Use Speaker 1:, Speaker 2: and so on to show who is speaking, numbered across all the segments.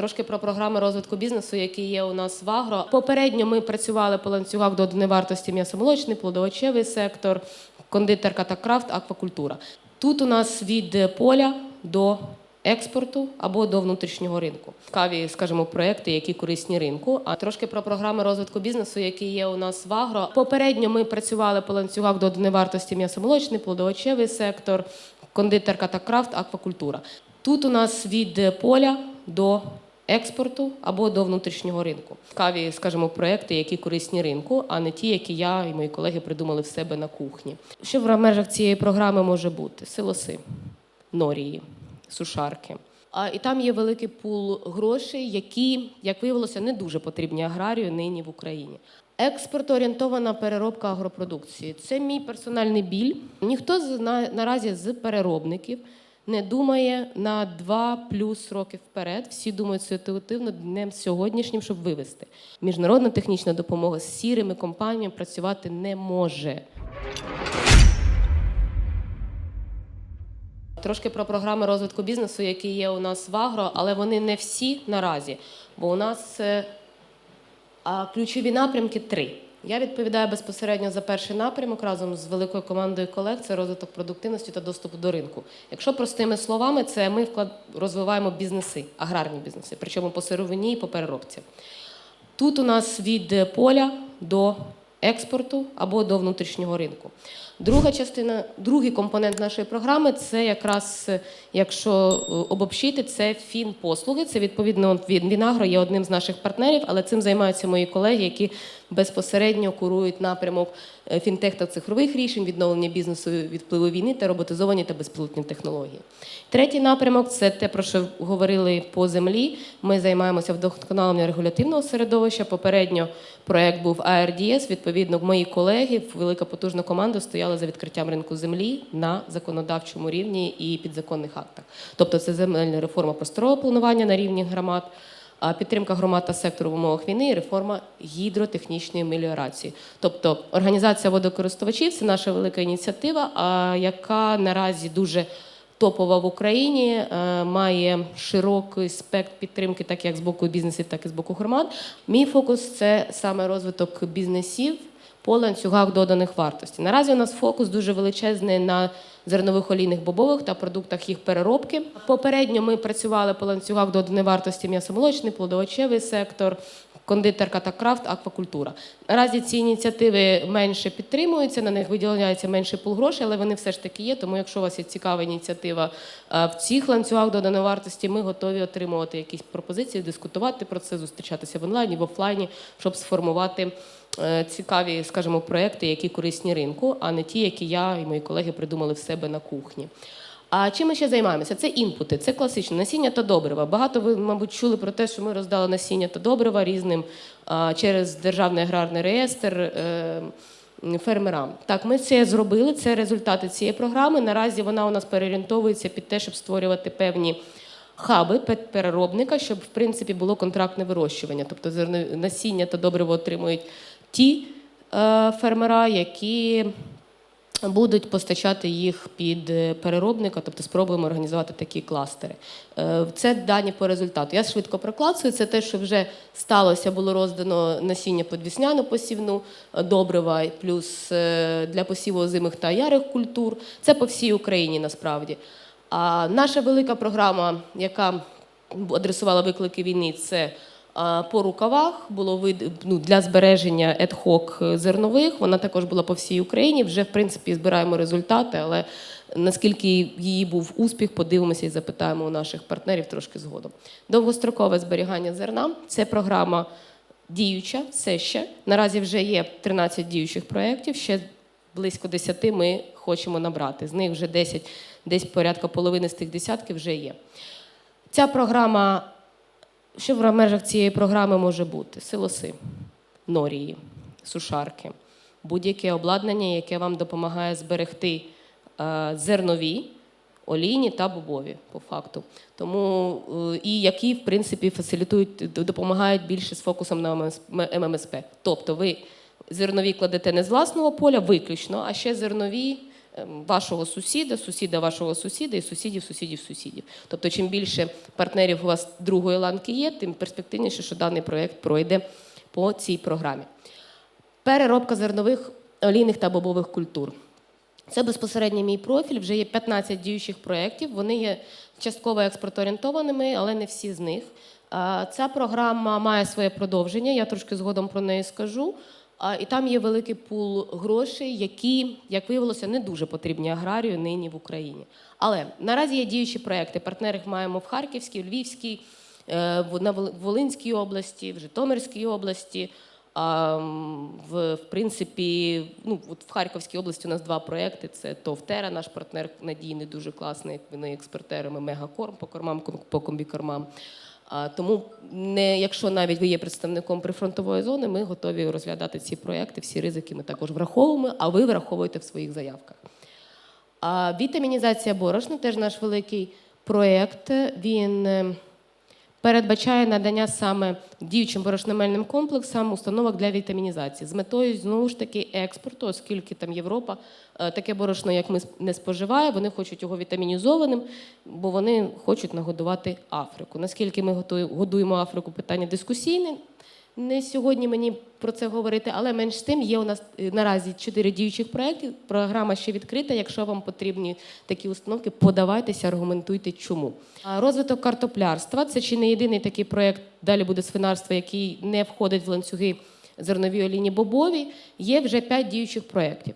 Speaker 1: Трошки про програми розвитку бізнесу, які є у нас в Агро. Попередньо ми працювали по ланцюгах доданої вартості м'ясомолочний, плодовочевий сектор, кондитерка та крафт, аквакультура. Тут у нас від поля до експорту або до внутрішнього ринку. Цікаві, скажімо, проекти, які корисні ринку. А трошки про програми розвитку бізнесу, які є у нас в Агро. Попередньо ми працювали по ланцюгах доданої вартості м'ясомолочний, плодовочевий сектор, кондитерка та крафт, аквакультура. Тут у нас від поля до експорту або до внутрішнього ринку. Цікаві, скажімо, проекти, які корисні ринку, а не ті, які я і мої колеги придумали в себе на кухні. Що в межах цієї програми може бути? Силоси, норії, сушарки. А і там є великий пул грошей, які, як виявилося, не дуже потрібні аграрію нині в Україні. Експортоорієнтована переробка агропродукції це мій персональний біль. Ніхто з на, наразі з переробників не думає на два плюс роки вперед. Всі думають ситуативно днем сьогоднішнім, щоб вивести. Міжнародна технічна допомога з сірими компаніями працювати не може. Трошки про програми розвитку бізнесу, які є у нас в Агро, але вони не всі наразі, бо у нас е, ключові напрямки три. Я відповідаю безпосередньо за перший напрямок разом з великою командою колег. Це розвиток продуктивності та доступу до ринку. Якщо простими словами, це ми вклад розвиваємо бізнеси, аграрні бізнеси, причому по сировині і по переробці. Тут у нас від поля до експорту або до внутрішнього ринку. Друга частина, другий компонент нашої програми це якраз, якщо е, обобщити, це фінпослуги. Це відповідно Вінагро є одним з наших партнерів, але цим займаються мої колеги, які безпосередньо курують напрямок е, фінтех та цифрових рішень, відновлення бізнесу від впливу війни та роботизовані та безпілотні технології. Третій напрямок це те, про що говорили по землі. Ми займаємося вдосконаленням регулятивного середовища. Попередньо проект був ARDS. Відповідно, мої колеги, велика потужна команда стояла за відкриттям ринку землі на законодавчому рівні і підзаконних актах. Тобто, це земельна реформа просторового планування на рівні громад. Підтримка громад та сектору в умовах війни і реформа гідротехнічної меліорації. Тобто організація водокористувачів це наша велика ініціатива, яка наразі дуже топова в Україні, е, має широкий спектр підтримки, так як з боку бізнесів, так і з боку громад. Мій фокус це саме розвиток бізнесів по ланцюгах доданих вартостей. Наразі у нас фокус дуже величезний на зернових олійних бобових та продуктах їх переробки. Попередньо ми працювали по ланцюгах доданої вартості м'ясомолочний, плодовочевий сектор. Кондитерка та крафт, аквакультура. Наразі ці ініціативи менше підтримуються, на них виділяється менше пул грошей, але вони все ж таки є. Тому, якщо у вас є цікава ініціатива е, в цих ланцюгах доданої вартості, ми готові отримувати якісь пропозиції, дискутувати про це, зустрічатися в онлайні, в офлайні, щоб сформувати цікаві, скажімо, проекти, які корисні ринку, а не ті, які я і мої колеги придумали в себе на кухні. А чим ми ще займаємося? Це інпути, це класичне насіння та добрива. Багато ви, мабуть, чули про те, що ми роздали насіння та добрива різним через державний аграрний реєстр. е, Фермерам так, ми це зробили. Це результати цієї програми. Наразі вона у нас переорієнтовується під те, щоб створювати певні хаби переробника, щоб в принципі було контрактне вирощування. Тобто насіння та добриво отримують ті е, фермера, які будуть постачати їх під е, переробника, тобто спробуємо організувати такі кластери. Е, Це дані по результату. Я швидко проклацую. Це те, що вже сталося, було роздано насіння під весняну посівну, добрива, плюс для посіву озимих та ярих культур. Це по всій Україні насправді. А наша велика програма, яка адресувала виклики війни, це по рукавах було вид ну, для збереження ad-hoc зернових. Вона також була по всій Україні. Вже в принципі збираємо результати, але наскільки її був успіх, подивимося і запитаємо у наших партнерів трошки згодом. Довгострокове зберігання зерна це програма діюча, все ще. Наразі вже є 13 діючих проєктів. Ще близько 10 ми хочемо набрати. З них вже 10, десь порядка половини з тих десятків вже є. Ця програма, що в межах цієї програми може бути? Силоси, норії, сушарки, будь-яке обладнання, яке вам допомагає зберегти е, зернові, олійні та бобові, по факту. Тому е, і які, в принципі, фасилітують, допомагають більше з фокусом на ММС ММСП. Тобто ви зернові кладете не з власного поля виключно, а ще зернові вашого сусіда, сусіда вашого сусіда і сусідів, сусідів, сусідів. Тобто, чим більше партнерів у вас другої ланки є, тим перспективніше, що даний проєкт пройде по цій програмі. Переробка зернових олійних та бобових культур. Це безпосередньо мій профіль. Вже є 15 діючих проєктів. Вони є частково експорторієнтованими, але не всі з них. Ця програма має своє продовження. Я трошки згодом про неї скажу. І там є великий пул грошей, які, як виявилося, не дуже потрібні аграрію нині в Україні. Але наразі є діючі проекти. Партнери маємо в Харківській, Львівській, е, на Волинській області, в Житомирській області. В, принципі, ну от в Харківській області у нас два проекти: це ТОВТЕРА, наш партнер надійний, дуже класний. Вони експортерами Мегакорм по кормам, по комбікормам. А, тому, не, якщо навіть ви є представником прифронтової зони, ми готові розглядати ці проекти. Всі ризики ми також враховуємо, а ви враховуєте в своїх заявках. А вітамінізація борошна теж наш великий проєкт. Він е, передбачає надання саме діючим борошномельним комплексам установок для вітамінізації з метою знову ж таки експорту, оскільки там Європа е, таке борошно, як ми не споживає, вони хочуть його вітамінізованим, бо вони хочуть нагодувати Африку. Наскільки ми годуємо Африку, питання дискусійне. Не сьогодні мені про це говорити, але менш тим є у нас е, наразі чотири діючих проєктів. Програма ще відкрита. Якщо вам потрібні такі установки, подавайтеся, аргументуйте, чому. Розвиток картоплярства це чи не єдиний такий проєкт, далі буде свинарство, який не входить в ланцюги зернові олійні бобові. Є вже п'ять діючих проєктів.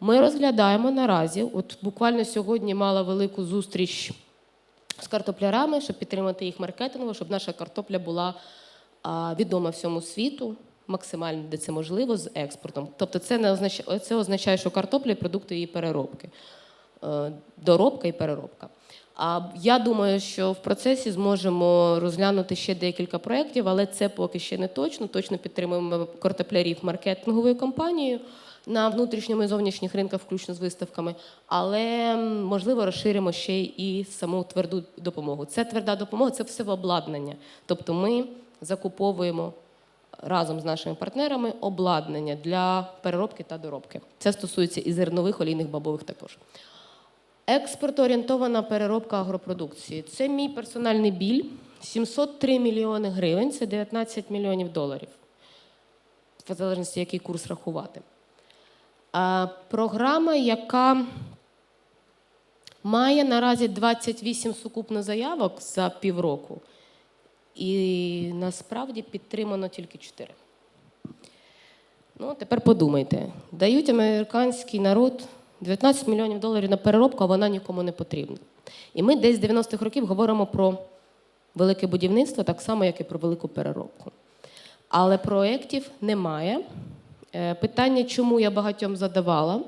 Speaker 1: Ми розглядаємо наразі. От буквально сьогодні мала велику зустріч з картоплярами, щоб підтримати їх маркетингово, щоб наша картопля була відома всьому світу, максимально де це можливо, з експортом. Тобто, це не означає, це означає, що картопля продукти її переробки, Е, доробка і переробка. А я думаю, що в процесі зможемо розглянути ще декілька проєктів, але це поки ще не точно. Точно підтримуємо картоплярів маркетинговою компанією на внутрішньому і зовнішніх ринках, включно з виставками. Але можливо розширимо ще і саму тверду допомогу. Це тверда допомога, це все в обладнання. Тобто ми закуповуємо разом з нашими партнерами обладнання для переробки та доробки. Це стосується і зернових олійних бобових також. Експортоорієнтована переробка агропродукції. Це мій персональний біль. 703 мільйони гривень це 19 мільйонів доларів. В залежності, який курс рахувати. А, програма, яка має наразі 28 сукупно заявок за півроку, і насправді підтримано тільки 4. Ну, тепер подумайте: дають американський народ 19 мільйонів доларів на переробку, а вона нікому не потрібна. І ми десь з 90-х років говоримо про велике будівництво, так само, як і про велику переробку. Але проєктів немає. Е, Питання, чому я багатьом задавала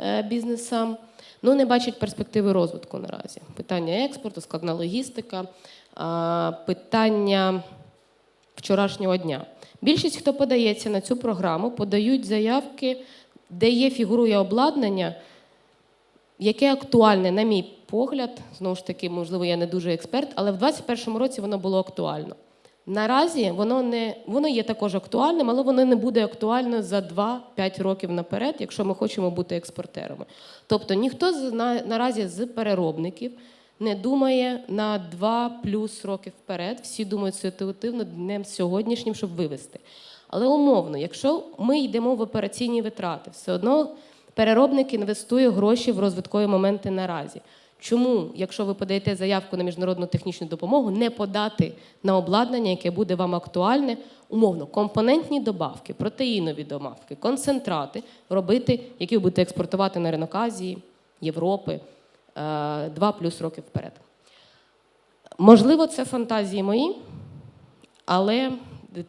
Speaker 1: е, бізнесам, ну не бачать перспективи розвитку наразі. Питання експорту, складна логістика, питання вчорашнього дня. Більшість, хто подається на цю програму, подають заявки, де є фігурує обладнання, яке актуальне, на мій погляд, знову ж таки, можливо, я не дуже експерт, але в 2021 році воно було актуально. Наразі воно не воно є також актуальним, але воно не буде актуально за 2-5 років наперед, якщо ми хочемо бути експортерами. Тобто ніхто з на, наразі з переробників не думає на 2 плюс роки вперед. Всі думають ситуативно днем сьогоднішнім, щоб вивести. Але умовно, якщо ми йдемо в операційні витрати, все одно переробник інвестує гроші в розвиткові моменти наразі. Чому, якщо ви подаєте заявку на міжнародну технічну допомогу, не подати на обладнання, яке буде вам актуальне, умовно, компонентні добавки, протеїнові добавки, концентрати робити, які ви будете експортувати на ринок Азії, Європи, 2 плюс роки вперед. Можливо, це фантазії мої, але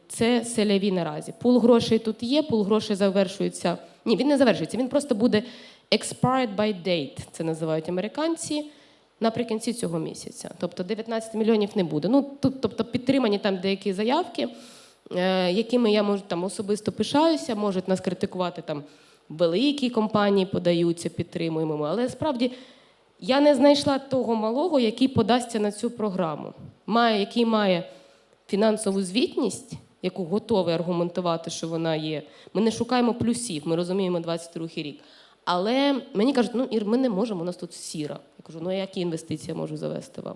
Speaker 1: це селяві наразі. Пул грошей тут є, пул грошей завершується. Ні, він не завершується, він просто буде expired by date, це називають американці, наприкінці цього місяця. Тобто 19 мільйонів не буде. Ну, тобто підтримані там деякі заявки, е, якими я можу там особисто пишаюся, можуть нас критикувати там великі компанії подаються, підтримуємо. Але справді я не знайшла того малого, який подасться на цю програму, має, який має фінансову звітність, яку готовий аргументувати, що вона є. Ми не шукаємо плюсів, ми розуміємо 22 рік. Але мені кажуть, ну Ір, ми не можемо, у нас тут сіра. Я кажу, ну які інвестиції я можу завести вам?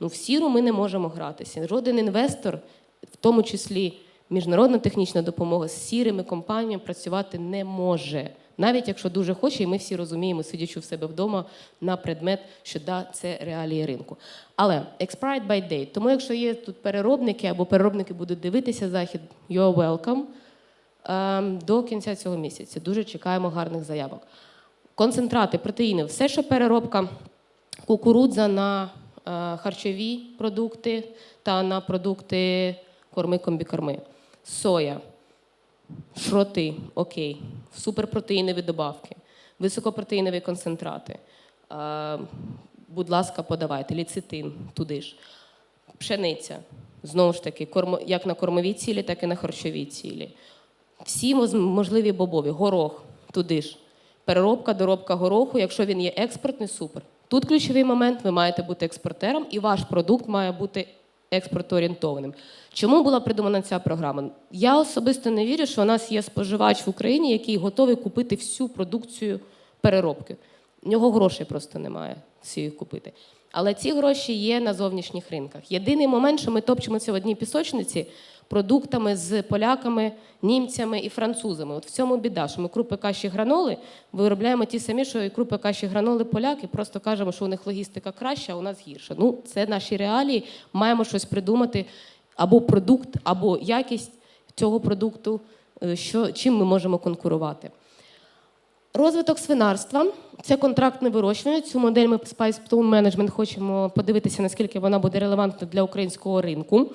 Speaker 1: Ну, в сіру ми не можемо гратися. Жоден інвестор, в тому числі міжнародна технічна допомога, з сірими компаніями працювати не може. Навіть якщо дуже хоче, і ми всі розуміємо, сидячи в себе вдома на предмет, що да, це реалії ринку. Але expired by date. Тому якщо є тут переробники або переробники будуть дивитися захід, you're welcome. Ем, До кінця цього місяця. Дуже чекаємо гарних заявок. Концентрати, протеїни, все, що переробка кукурудза на е, харчові продукти та на продукти корми комбікорми. Соя, шроти, окей, суперпротеїнові добавки, високопротеїнові концентрати. Е, будь ласка, подавайте, ліцитин туди ж. Пшениця. Знову ж таки, як на кормові цілі, так і на харчові цілі. Всі можливі бобові, горох туди ж. Переробка, доробка гороху, якщо він є експортний, супер. Тут ключовий момент, ви маєте бути експортером, і ваш продукт має бути експортоорієнтованим. Чому була придумана ця програма? Я особисто не вірю, що у нас є споживач в Україні, який готовий купити всю продукцію переробки. В нього грошей просто немає всі купити. Але ці гроші є на зовнішніх ринках. Єдиний момент, що ми топчемося в одній пісочниці продуктами з поляками, німцями і французами. От в цьому біда, що ми крупи каші граноли виробляємо ті самі, що і крупи каші граноли поляки, просто кажемо, що у них логістика краща, а у нас гірша. Ну, це наші реалії. Маємо щось придумати або продукт, або якість цього продукту, е, що, чим ми можемо конкурувати. Розвиток свинарства це контрактне вирощування. Цю модель ми Spice Stone Management хочемо подивитися, наскільки вона буде релевантна для українського ринку.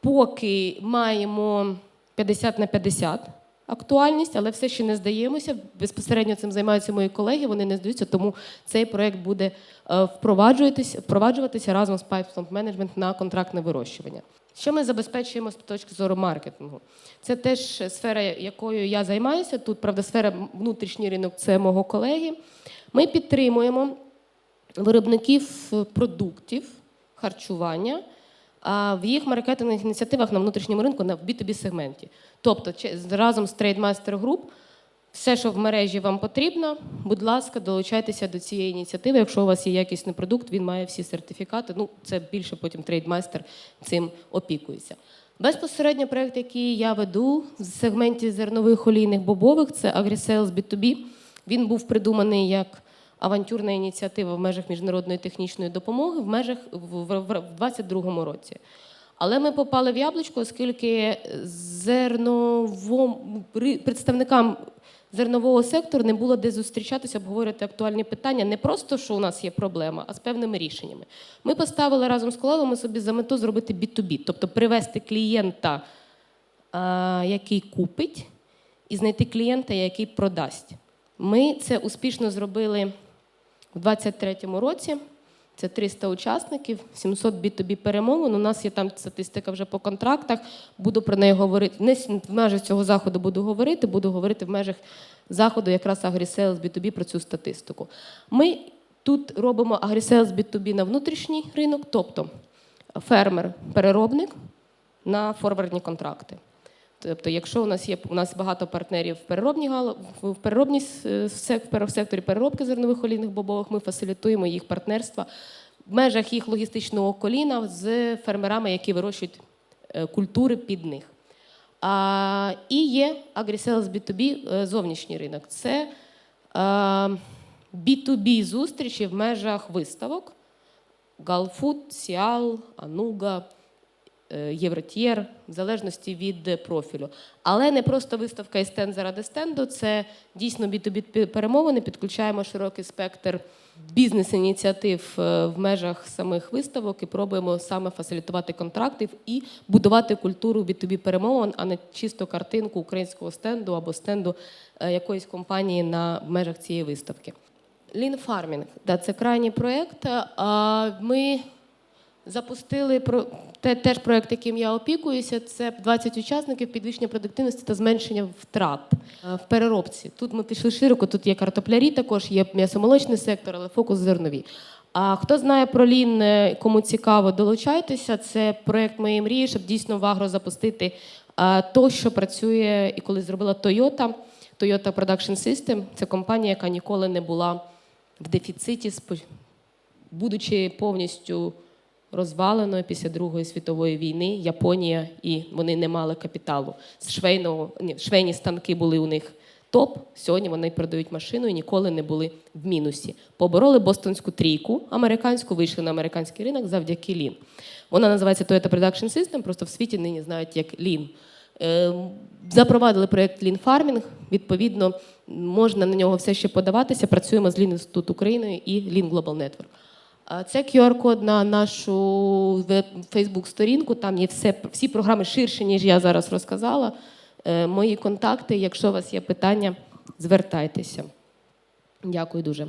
Speaker 1: Поки маємо 50 на 50 актуальність, але все ще не здаємося. Безпосередньо цим займаються мої колеги, вони не здаються, тому цей проект буде е, впроваджуватися, разом з Pipe Management на контрактне вирощування. Що ми забезпечуємо з точки зору маркетингу? Це теж сфера, якою я займаюся. Тут, правда, сфера внутрішній ринок це мого колеги. Ми підтримуємо виробників продуктів харчування в їх маркетингових ініціативах на внутрішньому ринку на B2B сегменті. Тобто, чи- з- разом з Trademaster Group, все, що в мережі вам потрібно, будь ласка, долучайтеся до цієї ініціативи. Якщо у вас є якісний продукт, він має всі сертифікати. Ну, це більше потім Trademaster цим опікується. Безпосередньо проект, який я веду в сегменті зернових олійних бобових, це AgriSales B2B. Він був придуманий як авантюрна ініціатива в межах міжнародної технічної допомоги в межах в, в, в 22-му році. Але ми попали в яблучко, оскільки зерновому представникам зернового сектору не було де зустрічатися, обговорювати актуальні питання. Не просто що у нас є проблема, а з певними рішеннями. Ми поставили разом з колегами собі за мету зробити B2B, тобто привести клієнта, який купить, і знайти клієнта, який продасть. Ми це успішно зробили у 2023 році. Це 300 учасників, 700 B2B перемовин. У нас є там статистика вже по контрактах. Буду про неї говорити. Не в межах цього заходу буду говорити, буду говорити в межах заходу якраз AgriSales B2B про цю статистику. Ми тут робимо AgriSales B2B на внутрішній ринок, тобто фермер-переробник на форвардні контракти. Тобто, якщо у нас є у нас багато партнерів в переробній гало в переробній пере- в секторі переробки зернових олійних бобових, ми фасилітуємо їх партнерства в межах їх логістичного коліна з фермерами, які вирощують е, культури під них. А, і є AgriSales B2B е, зовнішній ринок. Це е, B2B зустрічі в межах виставок. Галфуд, Сіал, Ануга, е, Євротєр, в залежності від профілю. Але не просто виставка і стенд заради стенду, це дійсно B2B перемовини. Підключаємо широкий спектр бізнес-ініціатив е, в межах самих виставок і пробуємо саме фасилітувати контрактів і будувати культуру B2B перемовин, а не чисто картинку українського стенду або стенду е, якоїсь компанії на межах цієї виставки. Farming, да, це крайній проєкт. Ми запустили про те, теж проєкт, яким я опікуюся. Це 20 учасників підвищення продуктивності та зменшення втрат е, в переробці. Тут ми пішли широко. Тут є картоплярі, також є м'ясомолочний сектор, але фокус зернові. А хто знає про лін, е, кому цікаво, долучайтеся. Це проєкт моєї мрії, щоб дійсно в агро запустити е, то, що працює і коли зробила Toyota. Toyota Production System це компанія, яка ніколи не була в дефіциті, будучи повністю розваленою після Другої світової війни, Японія і вони не мали капіталу. Швейного ні, швейні станки були у них топ. Сьогодні вони продають машину і ніколи не були в мінусі. Побороли бостонську трійку американську, вийшли на американський ринок завдяки Lean. Вона називається Toyota Production System, просто в світі нині знають як Lean. Е, Запровадили проєкт Lean Farming, відповідно, можна на нього все ще подаватися. Працюємо з Lean Інститут України і Lean Global Network. Це QR-код на нашу Фейсбук-сторінку. Там є все, всі програми ширше, ніж я зараз розказала. Е, Мої контакти. Якщо у вас є питання, звертайтеся. Дякую дуже.